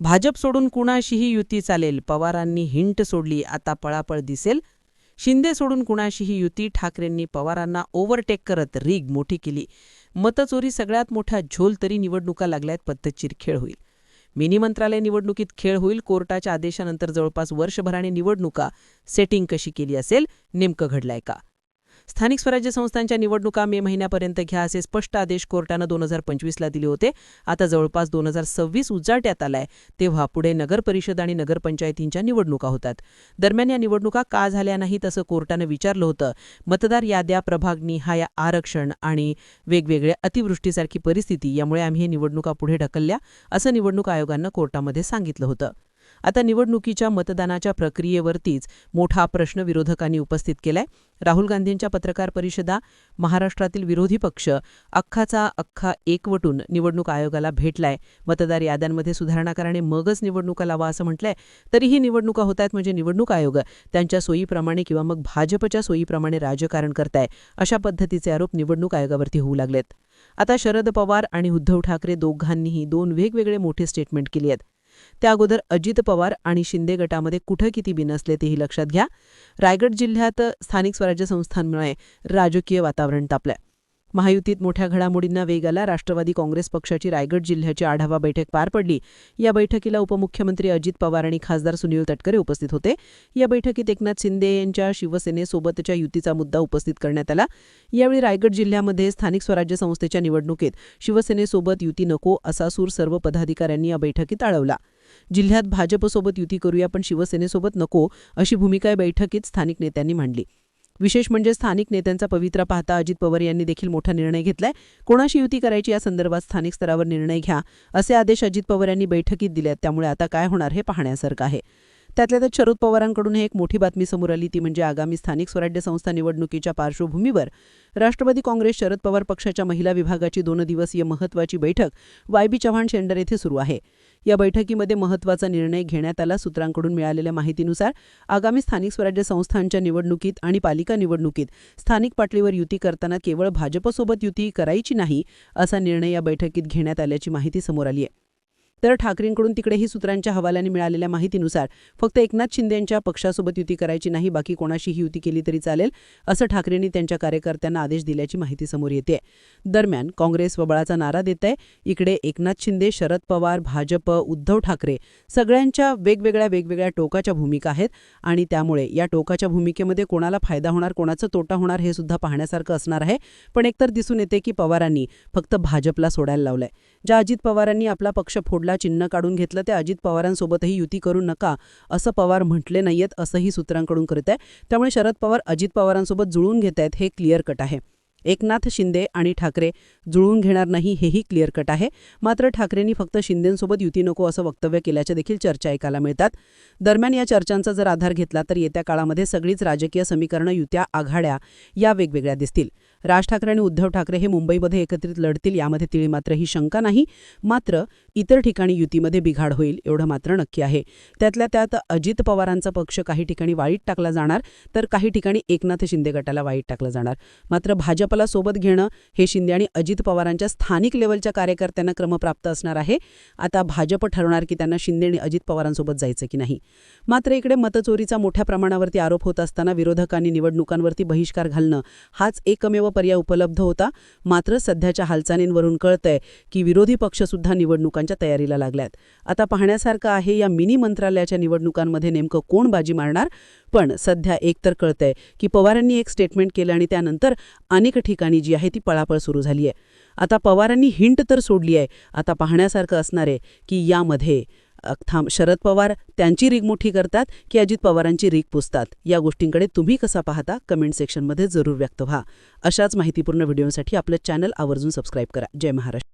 भाजप सोडून कुणाशीही युती चालेल पवारांनी हिंट सोडली आता पळापळ दिसेल. शिंदे सोडून कुणाशीही युती ठाकरेंनी पवारांना ओव्हरटेक करत रीग मोठी केली. मतचोरी सगळ्यात मोठा झोल तरी निवडणुका लागल्यात पद्धतशीर खेळ होईल. मिनी मंत्रालय निवडणुकीत खेळ होईल कोर्टाच्या आदेशानंतर जवळपास वर्षभराने निवडणुका. सेटिंग कशी केली असेल नेमकं घडलंय का? स्थानिक स्वराज्य संस्थांच्या निवडणुका मे महिन्यापर्यंत घ्या असे स्पष्ट आदेश कोर्टानं दोन हजार पंचवीसला दिले होते. आता जवळपास दोन हजार सव्वीस उजाट्यात आलाय. तेव्हा पुढे नगरपरिषद आणि नगरपंचायतींच्या निवडणुका होतात. दरम्यान या निवडणुका का झाल्या नाहीत असं कोर्टानं विचारलं होतं. मतदार याद्या प्रभागणी हा या आरक्षण आणि वेगवेगळ्या अतिवृष्टीसारखी परिस्थिती यामुळे आम्ही हे निवडणुका पुढे ढकलल्या असं निवडणूक आयोगानं कोर्टामध्ये सांगितलं होतं. आता निवडणुकीच्या मतदानाच्या प्रक्रियेवरतीच मोठा प्रश्न विरोधकांनी उपस्थित केलाय. राहुल गांधींच्या पत्रकार परिषदा महाराष्ट्रातील विरोधी पक्ष अख्खाचा अख्खा एकवटून निवडणूक आयोगाला भेटलाय. मतदार याद्यांमध्ये सुधारणा करणे मगच निवडणुका लावा असं म्हटलंय. तरीही निवडणुका होत आहेत म्हणजे निवडणूक आयोग त्यांच्या सोयीप्रमाणे किंवा मग भाजपच्या सोयीप्रमाणे राजकारण करताय अशा पद्धतीचे आरोप निवडणूक आयोगावरती होऊ लागलेत. आता शरद पवार आणि उद्धव ठाकरे दोघांनीही दोन वेगवेगळे मोठे स्टेटमेंट केली आहेत. त्या अगोदर अजित पवार आणि शिंदे गटामध्ये कुठं किती बिनसले तेही लक्षात घ्या. रायगड जिल्ह्यात स्थानिक स्वराज्य संस्थांमुळे राजकीय वातावरण तापलंय. महायुतीत मोठ्या घडामोडींना वेग आला. राष्ट्रवादी काँग्रेस पक्षाची रायगड जिल्ह्याची आढावा बैठक पार पडली. या बैठकीला उपमुख्यमंत्री अजित पवार आणि खासदार सुनील तटकरे उपस्थित होते. या बैठकीत एकनाथ शिंदे यांच्या शिवसेनेसोबतच्या युतीचा मुद्दा उपस्थित करण्यात आला. यावेळी रायगड जिल्ह्यामध्ये स्थानिक स्वराज्य संस्थेच्या निवडणुकीत शिवसेनेसोबत युती नको असा सूर सर्व पदाधिकाऱ्यांनी या बैठकीत आळवला. जिल्ह्यात भाजपसोबत युती करूया पण शिवसेनेसोबत नको अशी भूमिका या बैठकीत स्थानिक नेत्यांनी मांडली. विशेष म्हणजे स्थानिक नेत्यांचा पवित्रा पाहता अजित पवार यांनी देखील मोठा निर्णय घेतलाय. कोणाशी युती करायची या संदर्भात स्थानिक स्तरावर निर्णय घ्या असे आदेश अजित पवार यांनी बैठकीत दिले त्यामुळे आता काय होणार हे पाहण्यासारखं आहे. त्यातल्या त्यात शरद पवारांकडून एक मोठी बातमी समोर आली. ती म्हणजे आगामी स्थानिक स्वराज्य संस्था निवडणुकीच्या पार्श्वभूमीवर राष्ट्रवादी काँग्रेस शरद पवार पक्षाच्या महिला विभागाची दोन दिवसीय महत्वाची बैठक वायबी चव्हाण शेंडर येथे सुरू आहे. या बैठकीमध्ये महत्त्वाचा निर्णय घेण्यात आला. सूत्रांकडून मिळालेल्या माहितीनुसार आगामी स्थानिक स्वराज्य संस्थांच्या निवडणुकीत आणि पालिका निवडणुकीत स्थानिक पातळीवर युती करताना केवळ भाजपसोबत युती करायची नाही असा निर्णय या बैठकीत घेण्यात आल्याची माहिती समोर आली आहे. तर ठाकरेंकडून तिकडेही सूत्रांच्या हवाल्याने मिळालेल्या माहितीनुसार फक्त एकनाथ शिंदे यांच्या पक्षासोबत युती करायची नाही बाकी कोणाशीही युती केली तरी चालेल असं ठाकरेंनी त्यांच्या कार्यकर्त्यांना आदेश दिल्याची माहिती समोर येते दरम्यान काँग्रेस वबळाचा नारा देत आहे इकडे एकनाथ शिंदे शरद पवार भाजप उद्धव ठाकरे सगळ्यांच्या वेगवेगळ्या वेगवेगळ्या टोकाच्या भूमिका आहेत आणि त्यामुळे या टोकाच्या भूमिकेमध्ये कोणाला फायदा होणार कोणाचा तोटा होणार हे सुद्धा पाहण्यासारखं असणार आहे. पण एकतर दिसून येते की पवारांनी फक्त भाजपला सोडायला लावलंय. ज्या अजित पवारांनी आपला पक्ष फोडला चिन्ह काढून घेतलं त्या अजित पवारांसोबतही युती करू नका असं पवार म्हटले नाहीयेत असंही सूत्रांकडून करत आहे त्यामुळे शरद पवार अजित पवारांसोबत जुळून घेत आहेत हे क्लिअर कट आहे. एकनाथ शिंदे आणि ठाकरे जुळून घेणार नाही हेही क्लिअर कट आहे. मात्र ठाकरेंनी फक्त शिंदेंसोबत युती नको असं वक्तव्य केल्याच्या देखील चर्चा ऐकायला मिळतात. दरम्यान या चर्चांचा जर आधार घेतला तर येत्या काळामध्ये सगळीच राजकीय समीकरणं युत्या आघाड्या या वेगवेगळ्या दिसतील. राज ठाकरे आणि उद्धव ठाकरे हे मुंबईमध्ये एकत्रित लढतील यामध्ये तिळी मात्र ही शंका नाही. मात्र इतर ठिकाणी युतीमध्ये बिघाड होईल एवढं मात्र नक्की आहे. त्यातल्या त्यात अजित पवारांचा पक्ष काही ठिकाणी वाईट टाकला जाणार तर काही ठिकाणी एकनाथ शिंदे गटाला वाईट टाकलं जाणार. मात्र भाजपला सोबत घेणं हे शिंदे आणि अजित पवारांच्या स्थानिक लेवलच्या कार्यकर्त्यांना क्रमप्राप्त असणार आहे. आता भाजप ठरवणार की त्यांना शिंदे आणि अजित पवारांसोबत जायचं की नाही. मात्र इकडे मतचोरीचा मोठ्या प्रमाणावरती आरोप होत असताना विरोधकांनी निवडणुकांवरती बहिष्कार घालणं हाच एकमेव पर्याय उपलब्ध होता. मात्र सध्याच्या हालचालींवरून कळतंय की विरोधी पक्षसुद्धा निवडणुकांच्या तयारीला लागल्यात. आता पाहण्यासारखं आहे या मिनी मंत्रालयाच्या निवडणुकांमध्ये नेमकं कोण बाजी मारणार? पण सध्या एक तर कळतंय की पवारांनी एक स्टेटमेंट केलं आणि त्यानंतर अनेक ठिकाणी जी आहे ती पळापळ सुरू झाली आहे आता पवारांनी हिंट तर सोडली आहे आता पाहण्यासारखं असणार आहे की यामध्ये थांब शरद पवार त्यांची रीग मोठी करतात की अजित पवारांची रीग पुसतात? या गोष्टींकडे तुम्ही कसा पाहता? कमेंट सेक्शनमध्ये जरूर व्यक्त व्हा. अशाच माहितीपूर्ण व्हिडिओसाठी आपलं चॅनल आवर्जून सबस्क्राईब करा. जय महाराष्ट्र.